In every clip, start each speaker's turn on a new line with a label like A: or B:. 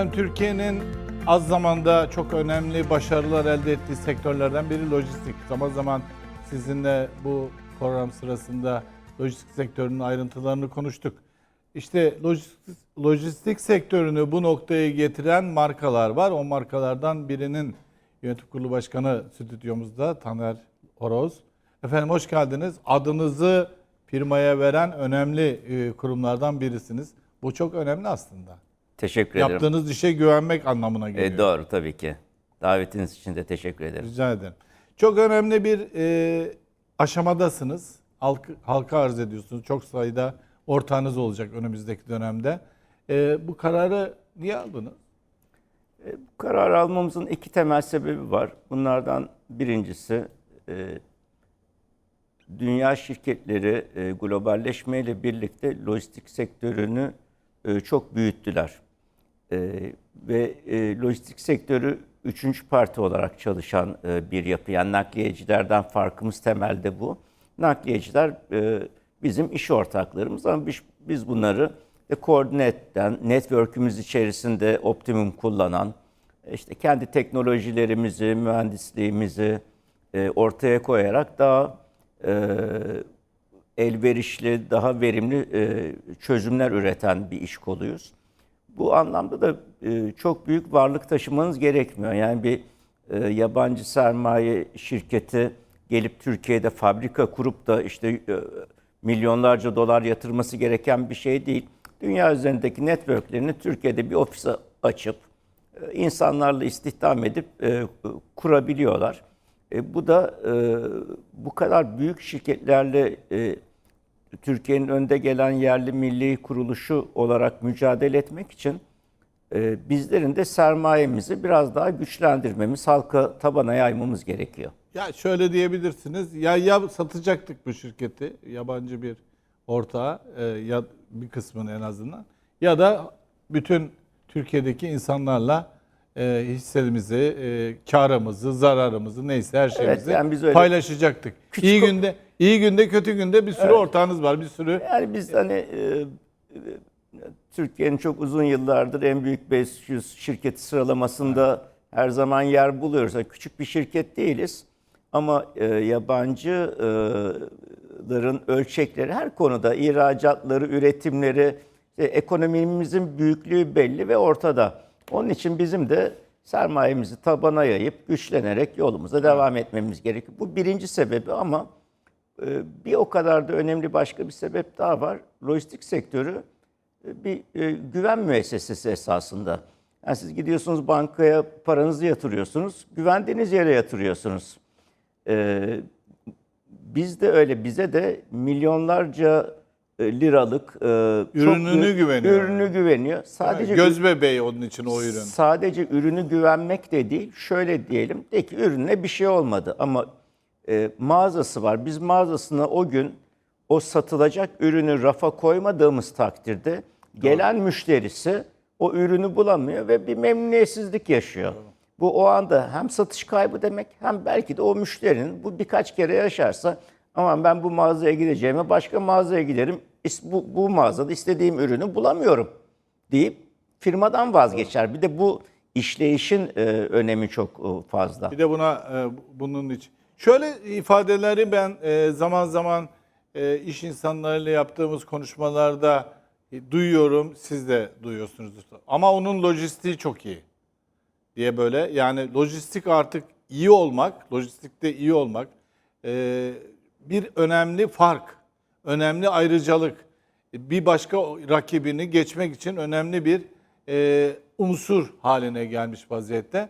A: Efendim Türkiye'nin az zamanda çok önemli başarılar elde ettiği sektörlerden biri lojistik. Zaman zaman sizinle bu program sırasında lojistik sektörünün ayrıntılarını konuştuk. İşte lojistik, lojistik sektörünü bu noktaya getiren markalar var. O markalardan birinin yönetim kurulu başkanı stüdyomuzda Taner Horoz. Efendim hoş geldiniz. Adınızı firmaya veren önemli e, kurumlardan birisiniz. Bu çok önemli aslında.
B: Teşekkür ederim.
A: Yaptığınız işe güvenmek anlamına geliyor.
B: E, doğru tabii ki. Davetiniz için de teşekkür ederim.
A: Rica ederim. Çok önemli bir e, aşamadasınız. Halk, halka arz ediyorsunuz. Çok sayıda ortağınız olacak önümüzdeki dönemde. E, bu kararı niye aldınız?
B: E, bu karar almamızın iki temel sebebi var. Bunlardan birincisi e, dünya şirketleri e, globalleşmeyle birlikte lojistik sektörünü e, çok büyüttüler. E, ve e, lojistik sektörü üçüncü parti olarak çalışan e, bir yapı. Yani nakliyecilerden farkımız temelde bu. Nakliyeciler e, bizim iş ortaklarımız ama biz, biz bunları e, koordine eden, network'ümüz içerisinde optimum kullanan, e, işte kendi teknolojilerimizi, mühendisliğimizi e, ortaya koyarak daha e, elverişli, daha verimli e, çözümler üreten bir iş koluyuz. Bu anlamda da e, çok büyük varlık taşımanız gerekmiyor. Yani bir e, yabancı sermaye şirketi gelip Türkiye'de fabrika kurup da işte e, milyonlarca dolar yatırması gereken bir şey değil. Dünya üzerindeki networklerini Türkiye'de bir ofise açıp insanlarla istihdam edip kurabiliyorlar. Bu da bu kadar büyük şirketlerle Türkiye'nin önde gelen yerli milli kuruluşu olarak mücadele etmek için e, bizlerin de sermayemizi biraz daha güçlendirmemiz, halka tabana yaymamız gerekiyor.
A: Ya şöyle diyebilirsiniz. Ya ya satacaktık bu şirketi yabancı bir ortağa e, ya bir kısmını en azından ya da bütün Türkiye'deki insanlarla e, hisselerimizi, e, karımızı, zararımızı neyse her şeyimizi
B: yani biz öyle
A: paylaşacaktık.
B: küçük
A: iyi günde, iyi günde, kötü günde bir sürü ortağınız var, bir sürü.
B: Yani biz hani e, e, Türkiye'nin çok uzun yıllardır en büyük 500 şirketi sıralamasında her zaman yer buluyoruz. Yani küçük bir şirket değiliz ama e, yabancıların ölçekleri her konuda ihracatları, üretimleri, işte ekonomimizin büyüklüğü belli ve ortada. Onun için bizim de sermayemizi tabana yayıp güçlenerek yolumuza devam etmemiz gerekiyor. Bu birinci sebebi ama Bir o kadar da önemli başka bir sebep daha var. Lojistik sektörü e, bir e, güven müessesesi esasında. Yani siz gidiyorsunuz bankaya paranızı yatırıyorsunuz, güvendiğiniz yere yatırıyorsunuz. Ee, biz de öyle, bize de milyonlarca e, liralık çok
A: Ürününü
B: büyük-
A: güveniyor.
B: Ürünü güveniyor. Sadece
A: Göz bebeği onun için o ürün.
B: Sadece ürünü güvenmek de değil, şöyle diyelim, de ki ürüne bir şey olmadı ama e, mağazası var. Biz mağazasına o gün o satılacak ürünü rafa koymadığımız takdirde gelen müşterisi o ürünü bulamıyor ve bir memnuniyetsizlik yaşıyor. Bu o anda hem satış kaybı demek hem belki de o müşterinin bu birkaç kere yaşarsa aman ben bu mağazaya gideceğime başka mağazaya giderim. Bu, bu mağazada istediğim ürünü bulamıyorum deyip firmadan vazgeçer. Bir de bu işleyişin e, önemi çok e, fazla.
A: Bir de buna e, bunun için. Şöyle ifadeleri ben e, zaman zaman e, iş insanlarıyla yaptığımız konuşmalarda e, duyuyorum. Siz de duyuyorsunuzdur. Ama onun lojistiği çok iyi diye böyle. Yani lojistik artık iyi olmak, lojistikte iyi olmak bir önemli fark, önemli ayrıcalık. Bir başka rakibini geçmek için önemli bir unsur haline gelmiş vaziyette.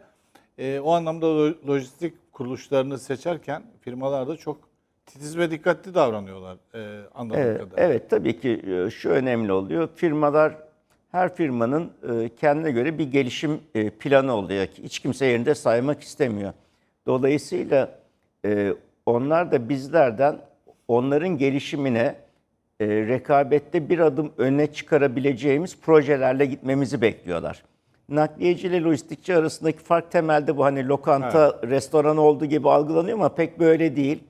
A: O anlamda lo- lojistik kuruluşlarını seçerken firmalar da çok titiz ve dikkatli davranıyorlar e, anladığım
B: Evet,
A: kadarıyla.
B: evet tabii ki e, şu önemli oluyor. Firmalar her firmanın e, kendine göre bir gelişim e, planı oluyor ki hiç kimse yerinde saymak istemiyor. Dolayısıyla onlar da bizlerden onların gelişimine rekabette bir adım öne çıkarabileceğimiz projelerle gitmemizi bekliyorlar. Nakliyeci ile lojistikçi arasındaki fark temelde bu hani lokanta, restoran olduğu gibi algılanıyor ama pek böyle değil.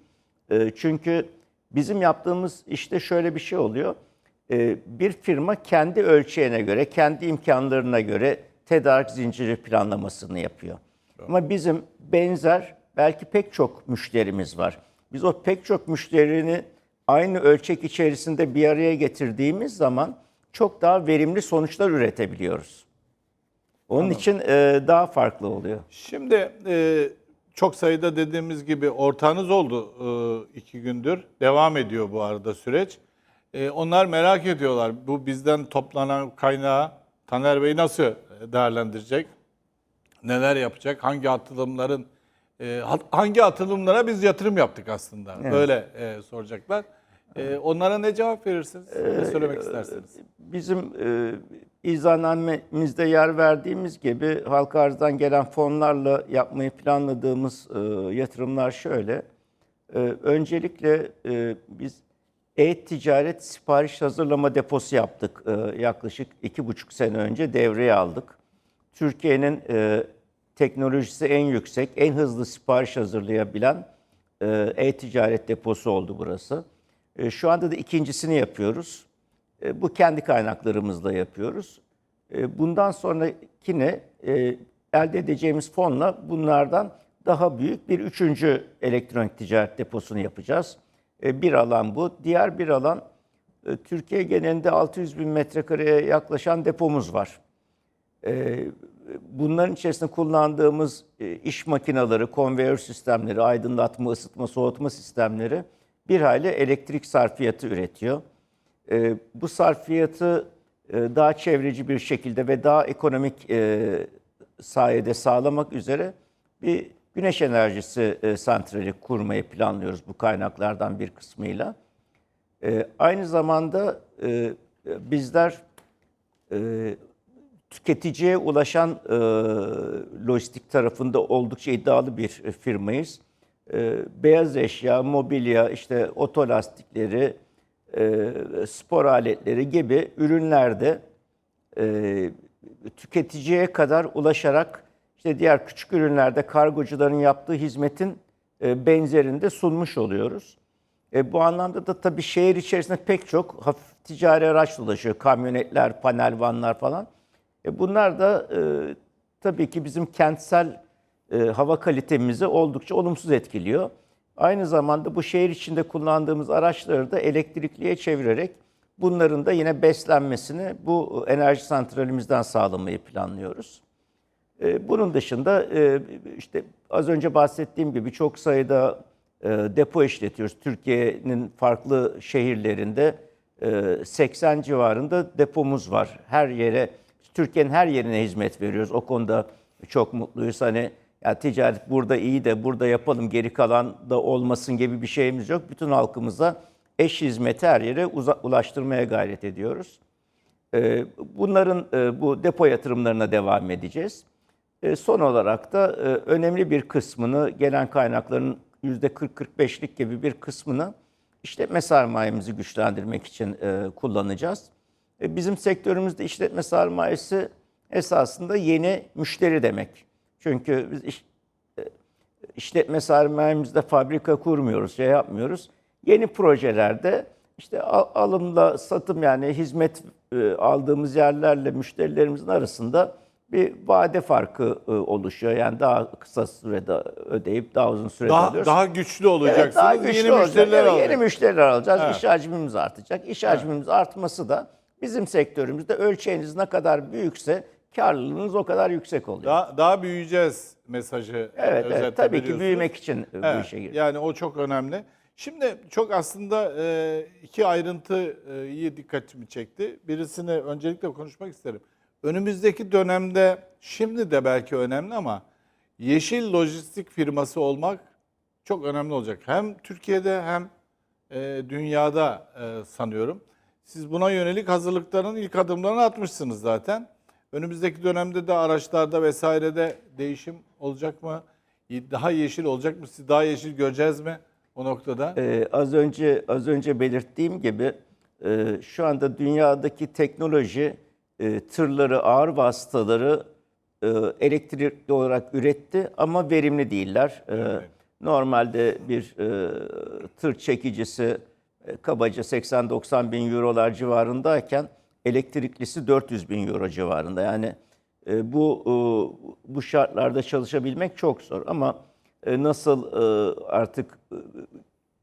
B: E, Çünkü bizim yaptığımız işte şöyle bir şey oluyor. E, Bir firma kendi ölçeğine göre, kendi imkanlarına göre tedarik zinciri planlamasını yapıyor. Ama bizim benzer belki pek çok müşterimiz var. Biz o pek çok müşterini aynı ölçek içerisinde bir araya getirdiğimiz zaman çok daha verimli sonuçlar üretebiliyoruz. Onun için e, daha farklı oluyor.
A: Şimdi e, çok sayıda dediğimiz gibi ortağınız oldu e, iki gündür. Devam ediyor bu arada süreç. E, onlar merak ediyorlar. Bu bizden toplanan kaynağı Taner Bey nasıl değerlendirecek? Neler yapacak? Hangi atılımların e, hangi atılımlara biz yatırım yaptık aslında? Böyle e, soracaklar. E, onlara ne cevap verirsiniz? Ne söylemek istersiniz?
B: Bizim e, izahnamemizde yer verdiğimiz gibi halka arzdan gelen fonlarla yapmayı planladığımız e, yatırımlar şöyle. E, öncelikle e, biz e-ticaret sipariş hazırlama deposu yaptık. E, yaklaşık iki buçuk sene önce devreye aldık. Türkiye'nin e, teknolojisi en yüksek, en hızlı sipariş hazırlayabilen e-ticaret deposu oldu burası. E, şu anda da ikincisini yapıyoruz. E, bu kendi kaynaklarımızla yapıyoruz. E, bundan sonrakine e, elde edeceğimiz fonla bunlardan daha büyük bir üçüncü elektronik ticaret deposunu yapacağız. E, bir alan bu. Diğer bir alan Türkiye genelinde 600 bin metrekareye yaklaşan depomuz var. Bunların içerisinde kullandığımız iş makineleri, konveyör sistemleri, aydınlatma, ısıtma, soğutma sistemleri bir hayli elektrik sarfiyatı üretiyor. E, Bu sarfiyatı e, daha çevreci bir şekilde ve daha ekonomik e, sayede sağlamak üzere bir güneş enerjisi e, santrali kurmayı planlıyoruz bu kaynaklardan bir kısmıyla. E, Aynı zamanda e, bizler e, tüketiciye ulaşan e, lojistik tarafında oldukça iddialı bir firmayız. E, beyaz eşya, mobilya, işte otolastikleri, e, spor aletleri gibi ürünlerde e, tüketiciye kadar ulaşarak işte diğer küçük ürünlerde kargocuların yaptığı hizmetin e, benzerini de sunmuş oluyoruz. E, bu anlamda da tabii şehir içerisinde pek çok hafif ticari araç dolaşıyor. Kamyonetler, panel vanlar falan. E, bunlar da e, tabii ki bizim kentsel e, hava kalitemizi oldukça olumsuz etkiliyor. Aynı zamanda bu şehir içinde kullandığımız araçları da elektrikliye çevirerek bunların da yine beslenmesini bu enerji santralimizden sağlamayı planlıyoruz. E, Bunun dışında e, işte az önce bahsettiğim gibi çok sayıda depo işletiyoruz. Türkiye'nin farklı şehirlerinde e, 80 civarında depomuz var. Her yere, Türkiye'nin her yerine hizmet veriyoruz. O konuda çok mutluyuz. Hani ya ticaret burada iyi de burada yapalım geri kalan da olmasın gibi bir şeyimiz yok. Bütün halkımıza eş hizmeti her yere ulaştırmaya gayret ediyoruz. Ee, Bunların e, bu depo yatırımlarına devam edeceğiz. E, Son olarak da e, önemli bir kısmını gelen kaynakların %40-45'lik gibi bir kısmını işletme sermayemizi güçlendirmek için e, kullanacağız. Bizim sektörümüzde işletme sermayesi esasında yeni müşteri demek. Çünkü biz iş, işletme sermayemizde fabrika kurmuyoruz, şey yapmıyoruz. Yeni projelerde işte al- alımla satım yani hizmet e, aldığımız yerlerle müşterilerimizin arasında bir vade farkı e, oluşuyor. Yani daha kısa sürede ödeyip daha uzun sürede
A: Daha,
B: alıyoruz.
A: daha güçlü olacaksınız.
B: Evet, daha güçlü
A: yeni
B: olacak.
A: müşteriler alacak.
B: Yeni müşteriler alacağız.
A: Evet.
B: İş hacmimiz artacak. İş hacmimiz artması da bizim sektörümüzde ölçeğiniz ne kadar büyükse karlılığınız o kadar yüksek oluyor.
A: Daha, daha büyüyeceğiz mesajı
B: evet, evet. Tabii ki büyümek için bu
A: Evet,
B: işe giriyor.
A: Yani o çok önemli. Şimdi çok aslında e, iki ayrıntıyı dikkatimi çekti. Birisini öncelikle konuşmak isterim. Önümüzdeki dönemde, şimdi de belki önemli ama yeşil lojistik firması olmak çok önemli olacak. Hem Türkiye'de hem e, dünyada e, sanıyorum. Siz buna yönelik hazırlıkların ilk adımlarını atmışsınız zaten. Önümüzdeki dönemde de araçlarda vesairede değişim olacak mı? Daha yeşil olacak mı? Siz daha yeşil göreceğiz mi o noktada?
B: Ee, az önce az önce belirttiğim gibi e, şu anda dünyadaki teknoloji e, tırları, ağır vasıtaları e, elektrikli olarak üretti ama verimli değiller. E,
A: Evet.
B: Normalde bir e, tır çekicisi e, kabaca 80-90 bin eurolar civarındayken elektriklisi 400 bin euro civarında. Yani E, bu e, bu şartlarda çalışabilmek çok zor ama e, nasıl e, artık e,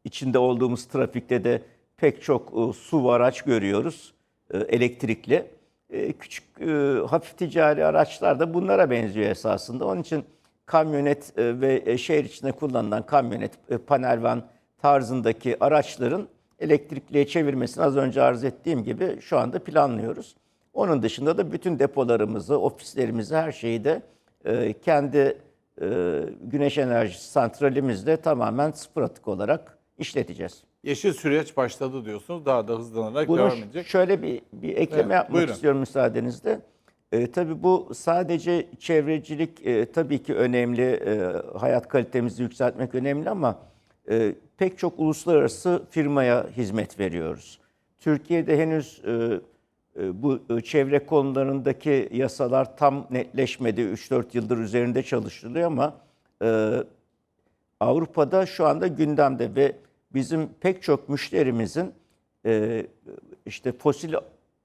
B: içinde olduğumuz trafikte de pek çok e, SUV araç görüyoruz e, elektrikli. E, küçük e, hafif ticari araçlar da bunlara benziyor esasında. Onun için kamyonet e, ve e, şehir içinde kullanılan kamyonet, e, panel van tarzındaki araçların elektrikliye çevirmesini az önce arz ettiğim gibi şu anda planlıyoruz. Onun dışında da bütün depolarımızı, ofislerimizi, her şeyi de e, kendi e, güneş enerjisi santralimizle tamamen sıfır atık olarak işleteceğiz.
A: Yeşil süreç başladı diyorsunuz. Daha da hızlanarak
B: Bunu
A: devam edecek.
B: şöyle bir, bir ekleme
A: Evet,
B: yapmak
A: buyurun.
B: istiyorum müsaadenizle. E, tabii bu sadece çevrecilik e, tabii ki önemli, e, hayat kalitemizi yükseltmek önemli ama e, pek çok uluslararası firmaya hizmet veriyoruz. Türkiye'de henüz e, e, bu e, çevre konularındaki yasalar tam netleşmedi. 3-4 yıldır üzerinde çalışılıyor ama e, Avrupa'da şu anda gündemde ve bizim pek çok müşterimizin e, işte fosil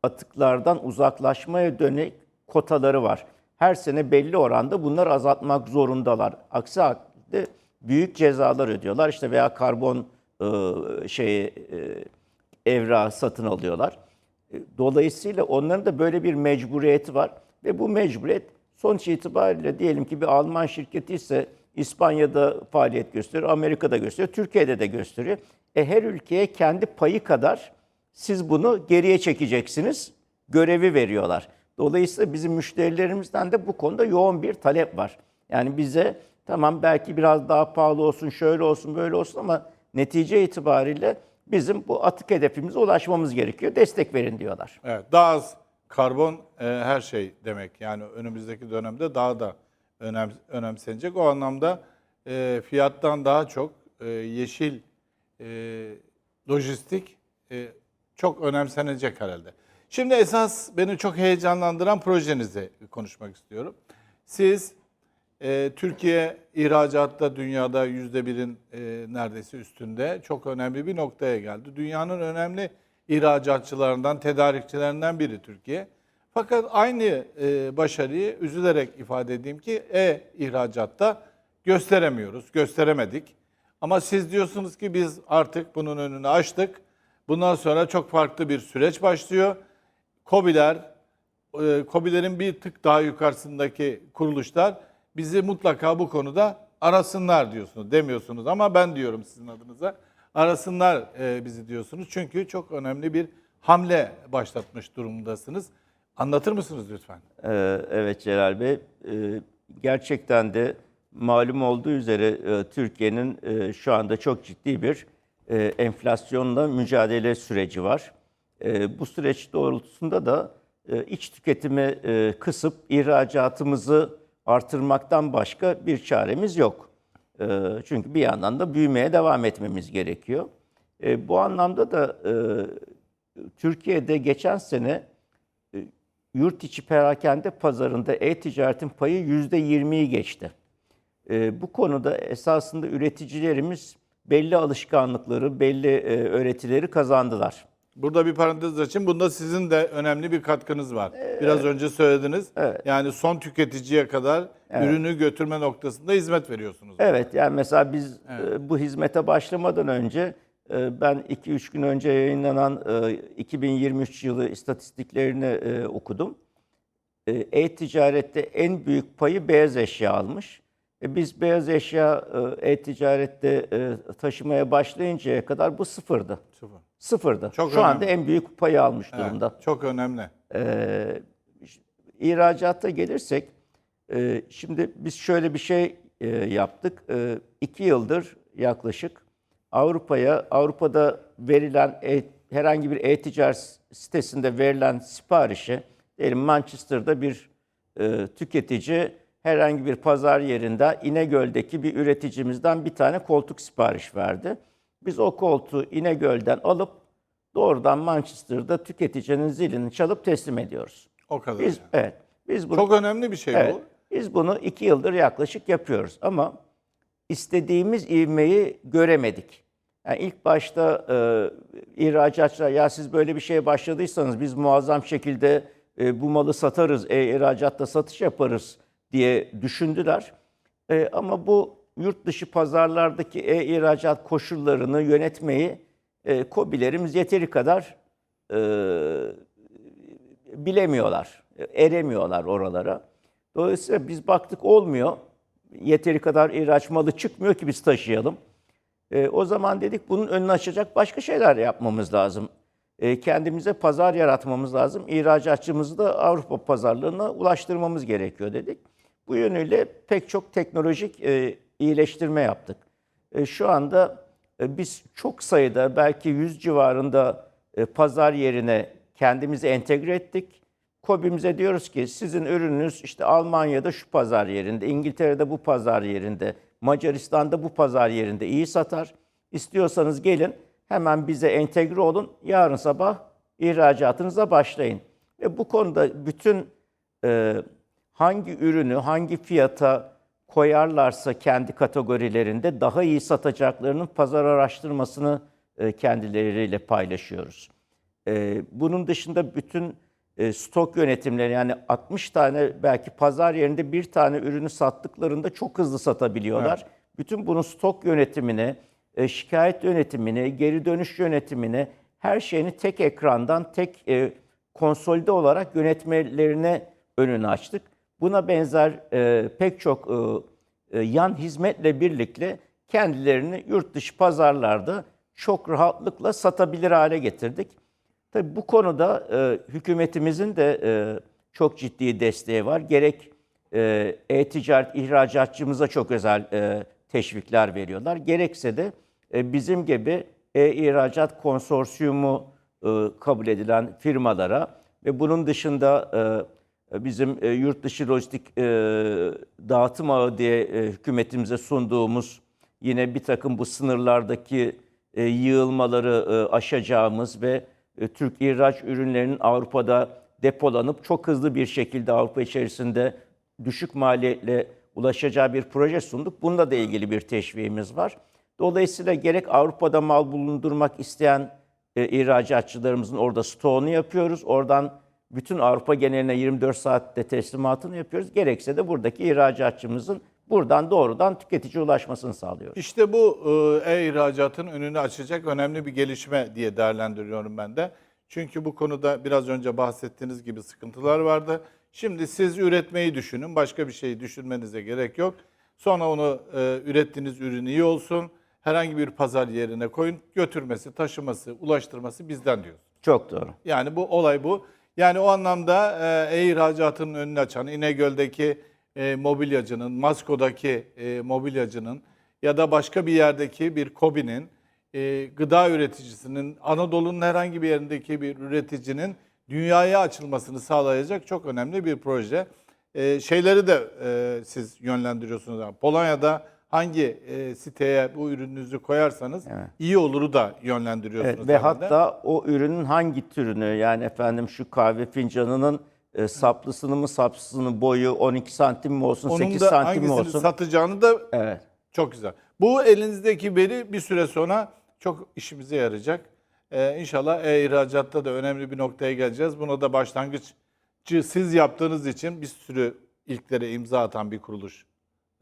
B: atıklardan uzaklaşmaya dönük kotaları var. Her sene belli oranda bunları azaltmak zorundalar. Aksi halde büyük cezalar ödüyorlar. İşte veya karbon e, şeyi e, evrağı satın alıyorlar. E, Dolayısıyla onların da böyle bir mecburiyeti var ve bu mecburiyet sonuç itibariyle diyelim ki bir Alman şirketi ise İspanya'da faaliyet gösteriyor, Amerika'da gösteriyor, Türkiye'de de gösteriyor. E her ülkeye kendi payı kadar siz bunu geriye çekeceksiniz görevi veriyorlar. Dolayısıyla bizim müşterilerimizden de bu konuda yoğun bir talep var. Yani bize tamam belki biraz daha pahalı olsun, şöyle olsun, böyle olsun ama netice itibariyle bizim bu atık hedefimize ulaşmamız gerekiyor. Destek verin diyorlar.
A: Evet, daha az karbon e, her şey demek. Yani önümüzdeki dönemde daha da önem, önemsenecek. O anlamda e, fiyattan daha çok e, yeşil e, lojistik e, çok önemsenecek herhalde. Şimdi esas beni çok heyecanlandıran projenizi konuşmak istiyorum. Siz e, Türkiye ihracatta dünyada yüzde birin e, neredeyse üstünde çok önemli bir noktaya geldi. Dünyanın önemli ihracatçılarından, tedarikçilerinden biri Türkiye. Fakat aynı e, başarıyı üzülerek ifade edeyim ki e-ihracatta gösteremiyoruz, gösteremedik. Ama siz diyorsunuz ki biz artık bunun önünü açtık. Bundan sonra çok farklı bir süreç başlıyor. KOBİ'ler, e, KOBİ'lerin bir tık daha yukarısındaki kuruluşlar bizi mutlaka bu konuda arasınlar diyorsunuz. Demiyorsunuz ama ben diyorum sizin adınıza. Arasınlar e, bizi diyorsunuz. Çünkü çok önemli bir hamle başlatmış durumdasınız. Anlatır mısınız lütfen?
B: Ee, Evet Celal Bey, Ee, gerçekten de malum olduğu üzere e, Türkiye'nin e, şu anda çok ciddi bir enflasyonla mücadele süreci var. E, Bu süreç doğrultusunda da iç tüketimi kısıp ihracatımızı artırmaktan başka bir çaremiz yok. E, Çünkü bir yandan da büyümeye devam etmemiz gerekiyor. E, Bu anlamda da e, Türkiye'de geçen sene yurt içi perakende pazarında e-ticaretin payı %20'yi geçti. Ee, bu konuda esasında üreticilerimiz belli alışkanlıkları, belli e, öğretileri kazandılar.
A: Burada bir parantez açayım. Bunda sizin de önemli bir katkınız var. Biraz önce söylediniz. Yani son tüketiciye kadar ürünü götürme noktasında hizmet veriyorsunuz.
B: Evet, yani mesela biz e, bu hizmete başlamadan önce e, ben 2-3 gün önce yayınlanan e, 2023 yılı istatistiklerini e, okudum. E, E-ticarette en büyük payı beyaz eşya almış. E, biz beyaz eşya e, e-ticarette e, taşımaya başlayıncaya kadar bu sıfırdı.
A: Sıfır.
B: Sıfırdı.
A: Çok
B: Şu anda
A: önemli.
B: en büyük payı almış
A: Evet,
B: durumda.
A: çok önemli.
B: Ee, ihracatta gelirsek, e, şimdi biz şöyle bir şey e, yaptık. E, iki yıldır yaklaşık Avrupa'ya, Avrupa'da verilen e- herhangi bir e-ticaret sitesinde verilen siparişi, diyelim Manchester'da bir e, tüketici herhangi bir pazar yerinde İnegöl'deki bir üreticimizden bir tane koltuk sipariş verdi. Biz o koltuğu İnegöl'den alıp doğrudan Manchester'da tüketicinin zilini çalıp teslim ediyoruz.
A: O kadar.
B: Biz
A: yani.
B: evet. Biz bunu
A: Çok önemli bir şey
B: evet,
A: bu.
B: biz bunu iki yıldır yaklaşık yapıyoruz ama istediğimiz ivmeyi göremedik. Yani ilk başta e, ihracatçılar ya siz böyle bir şeye başladıysanız biz muazzam şekilde e, bu malı satarız, e, ihracatta satış yaparız diye düşündüler. E, ama bu yurt dışı pazarlardaki e-ihracat koşullarını yönetmeyi e, KOBİ'lerimiz yeteri kadar e, bilemiyorlar, eremiyorlar oralara. Dolayısıyla biz baktık olmuyor, yeteri kadar ihraç malı çıkmıyor ki biz taşıyalım. E, o zaman dedik bunun önünü açacak başka şeyler yapmamız lazım. E, kendimize pazar yaratmamız lazım. İhracatçımızı da Avrupa pazarlarına ulaştırmamız gerekiyor dedik. Bu yönüyle pek çok teknolojik e, iyileştirme yaptık. E, şu anda e, biz çok sayıda belki 100 civarında e, pazar yerine kendimizi entegre ettik. KOBİ'mize diyoruz ki sizin ürününüz işte Almanya'da şu pazar yerinde, İngiltere'de bu pazar yerinde, Macaristan'da bu pazar yerinde iyi satar. İstiyorsanız gelin hemen bize entegre olun. Yarın sabah ihracatınıza başlayın. Ve bu konuda bütün e, hangi ürünü hangi fiyata koyarlarsa kendi kategorilerinde daha iyi satacaklarının pazar araştırmasını e, kendileriyle paylaşıyoruz. E, bunun dışında bütün e, stok yönetimleri yani 60 tane belki pazar yerinde bir tane ürünü sattıklarında çok hızlı satabiliyorlar. Bütün bunun stok yönetimini, şikayet yönetimini, geri dönüş yönetimini her şeyini tek ekrandan tek konsolide olarak yönetmelerine önünü açtık. Buna benzer e, pek çok e, e, yan hizmetle birlikte kendilerini yurt dışı pazarlarda çok rahatlıkla satabilir hale getirdik. Tabii bu konuda e, hükümetimizin de e, çok ciddi desteği var. Gerek e, e-ticaret ihracatçımıza çok özel e, teşvikler veriyorlar. Gerekse de e, bizim gibi e-ihracat konsorsiyumu e, kabul edilen firmalara ve bunun dışında e, bizim e, yurt dışı lojistik e, dağıtım ağı diye e, hükümetimize sunduğumuz yine bir takım bu sınırlardaki e, yığılmaları e, aşacağımız ve e, Türk ihraç ürünlerinin Avrupa'da depolanıp çok hızlı bir şekilde Avrupa içerisinde düşük maliyetle ulaşacağı bir proje sunduk. Bununla da ilgili bir teşviğimiz var. Dolayısıyla gerek Avrupa'da mal bulundurmak isteyen e, ihracatçılarımızın orada stoğunu yapıyoruz. Oradan bütün Avrupa geneline 24 saatte teslimatını yapıyoruz. Gerekse de buradaki ihracatçımızın buradan doğrudan tüketiciye ulaşmasını sağlıyoruz.
A: İşte bu e, e-ihracatın önünü açacak önemli bir gelişme diye değerlendiriyorum ben de. Çünkü bu konuda biraz önce bahsettiğiniz gibi sıkıntılar vardı. Şimdi siz üretmeyi düşünün, başka bir şeyi düşünmenize gerek yok. Sonra onu e, ürettiğiniz ürün iyi olsun, herhangi bir pazar yerine koyun, götürmesi, taşıması, ulaştırması bizden diyoruz.
B: Çok doğru.
A: Yani bu olay bu. Yani o anlamda e-ihracatının önünü açan İnegöl'deki e, mobilyacının, Masko'daki e, mobilyacının ya da başka bir yerdeki bir KOBİ'nin, e, gıda üreticisinin, Anadolu'nun herhangi bir yerindeki bir üreticinin dünyaya açılmasını sağlayacak çok önemli bir proje. E, şeyleri de e, siz yönlendiriyorsunuz. Polonya'da hangi e, siteye bu ürününüzü koyarsanız iyi oluru da yönlendiriyorsunuz.
B: Evet, ve
A: herhalde.
B: hatta o ürünün hangi türünü yani efendim şu kahve fincanının e, saplısını mı sapsısının boyu 12 santim mi olsun
A: Onun
B: 8
A: da
B: santim mi olsun?
A: satacağını da
B: Evet.
A: çok güzel. Bu elinizdeki veri bir süre sonra çok işimize yarayacak. Ee, inşallah e-ihracatta da önemli bir noktaya geleceğiz. Buna da başlangıççı siz yaptığınız için bir sürü ilklere imza atan bir kuruluş.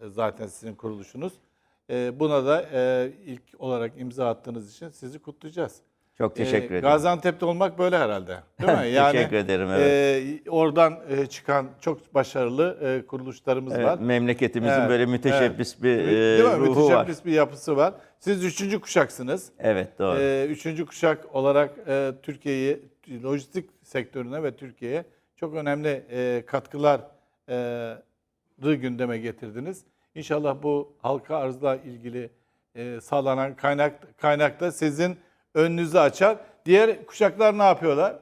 A: E, Zaten sizin kuruluşunuz. E, Buna da e, ilk olarak imza attığınız için sizi kutlayacağız.
B: Çok teşekkür ederim.
A: Gaziantep'te olmak böyle herhalde. Değil mi? Yani,
B: Teşekkür ederim,
A: e, oradan e, çıkan çok başarılı e, kuruluşlarımız
B: Evet,
A: var.
B: memleketimizin
A: Evet,
B: böyle müteşebbis bir e,
A: Değil mi?
B: ruhu var.
A: Müteşebbis bir yapısı var. Siz üçüncü kuşaksınız.
B: Evet doğru.
A: Ee, üçüncü kuşak olarak e, Türkiye'yi, lojistik sektörüne ve Türkiye'ye çok önemli e, katkıları gündeme getirdiniz. İnşallah bu halka arzla ilgili e, sağlanan kaynak kaynak da sizin önünüzü açar. Diğer kuşaklar ne yapıyorlar?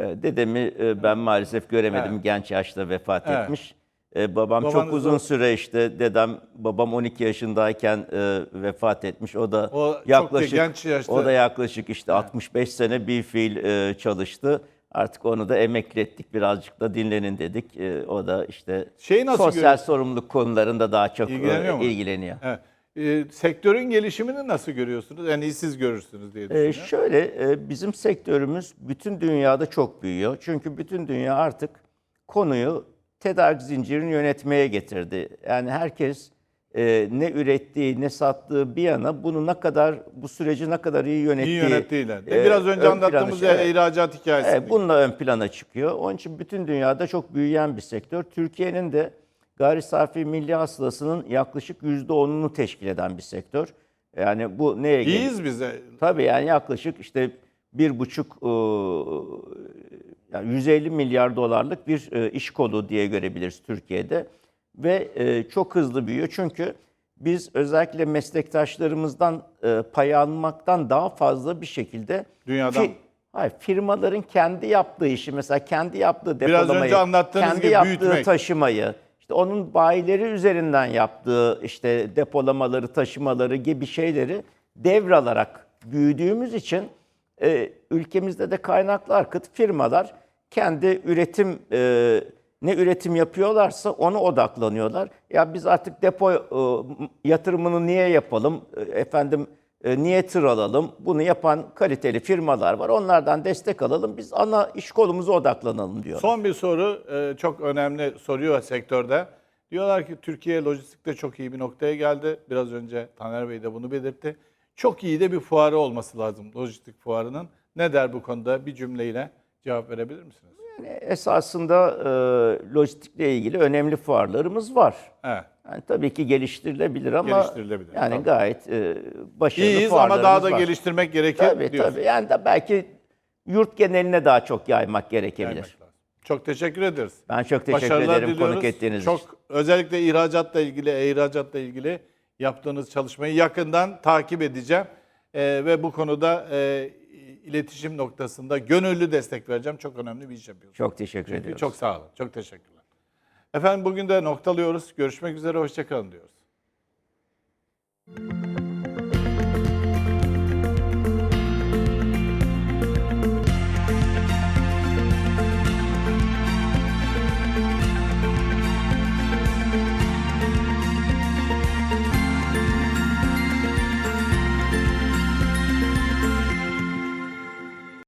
B: E, Dedemi e, ben maalesef göremedim.
A: Evet.
B: Genç yaşta vefat
A: Evet.
B: etmiş. E, Babam
A: Babanız
B: çok uzun
A: da-
B: süre işte dedem babam 12 yaşındayken e, vefat etmiş. O da
A: O
B: yaklaşık
A: genç yaşta.
B: o da yaklaşık işte 65 sene bir fiil e, çalıştı. Artık onu da emekli ettik. Birazcık da dinlenin dedik. E, o da işte
A: Şeyi nasıl
B: sosyal
A: görüyor-
B: sorumluluk konularında daha çok e,
A: İlgileniyor mu?
B: ilgileniyor.
A: Evet. e, sektörün gelişimini nasıl görüyorsunuz? Yani siz görürsünüz diye
B: Ee,
A: düşünüyorum.
B: şöyle e, bizim sektörümüz bütün dünyada çok büyüyor. Çünkü bütün dünya artık konuyu tedarik zincirini yönetmeye getirdi. Yani herkes e, ne ürettiği ne sattığı bir yana bunu ne kadar bu süreci ne kadar iyi yönettiği.
A: İyi yönettiğiyle.
B: e,
A: Biraz önce
B: ön plana
A: anlattığımız
B: çıkıyor.
A: ya ihracat hikayesi.
B: Evet, bununla ön plana çıkıyor. Onun için bütün dünyada çok büyüyen bir sektör. Türkiye'nin de gayri safi milli hasılasının yaklaşık %10'unu teşkil eden bir sektör. Yani bu neye geliyor?
A: İyiyiz bize.
B: Tabii yani yaklaşık işte bir buçuk e, yani 150 milyar dolarlık bir e, iş kolu diye görebiliriz Türkiye'de ve e, çok hızlı büyüyor çünkü biz özellikle meslektaşlarımızdan e, pay almaktan daha fazla bir şekilde
A: Dünyadan.
B: hayır, firmaların kendi yaptığı işi mesela kendi yaptığı
A: Biraz
B: depolamayı,
A: önce anlattığınız
B: kendi
A: gibi
B: yaptığı
A: büyütmek.
B: taşımayı, işte onun bayileri üzerinden yaptığı işte depolamaları, taşımaları gibi şeyleri devralarak büyüdüğümüz için e, ülkemizde de kaynaklı akıt firmalar kendi üretim e, ne üretim yapıyorlarsa ona odaklanıyorlar. Ya biz artık depo e, yatırımını niye yapalım? E, efendim e, niye tır alalım? Bunu yapan kaliteli firmalar var. Onlardan destek alalım. Biz ana iş kolumuza odaklanalım diyor.
A: Son bir soru çok önemli soruyor sektörde. Diyorlar ki Türkiye lojistikte çok iyi bir noktaya geldi. Biraz önce Taner Bey de bunu belirtti. Çok iyi de bir fuarı olması lazım lojistik fuarının. Ne der bu konuda? Bir cümleyle cevap verebilir misiniz?
B: Esasında e, lojistikle ilgili önemli fuarlarımız var.
A: Evet.
B: Yani tabii ki geliştirilebilir ama
A: Geliştirilebilir,
B: yani
A: tabii.
B: gayet e, başarılı
A: İyiyiz ama
B: fuarlarımız
A: daha da
B: var.
A: geliştirmek gerekir
B: Tabii
A: diyorsun.
B: tabii. Yani da belki yurt geneline daha çok yaymak gerekebilir.
A: Lazım. Çok teşekkür ederiz.
B: Ben çok teşekkür ederim konuk ettiğiniz
A: Çok
B: için.
A: özellikle ihracatla ilgili, e-ihracatla ilgili yaptığınız çalışmayı yakından takip edeceğim. Ee, ve bu konuda e, iletişim noktasında gönüllü destek vereceğim. Çok önemli bir iş yapıyorsunuz.
B: Çok teşekkür
A: Çünkü
B: ediyorum.
A: Çok sağ olun. Çok teşekkürler. Efendim bugün de noktalıyoruz. Görüşmek üzere. Hoşçakalın diyoruz.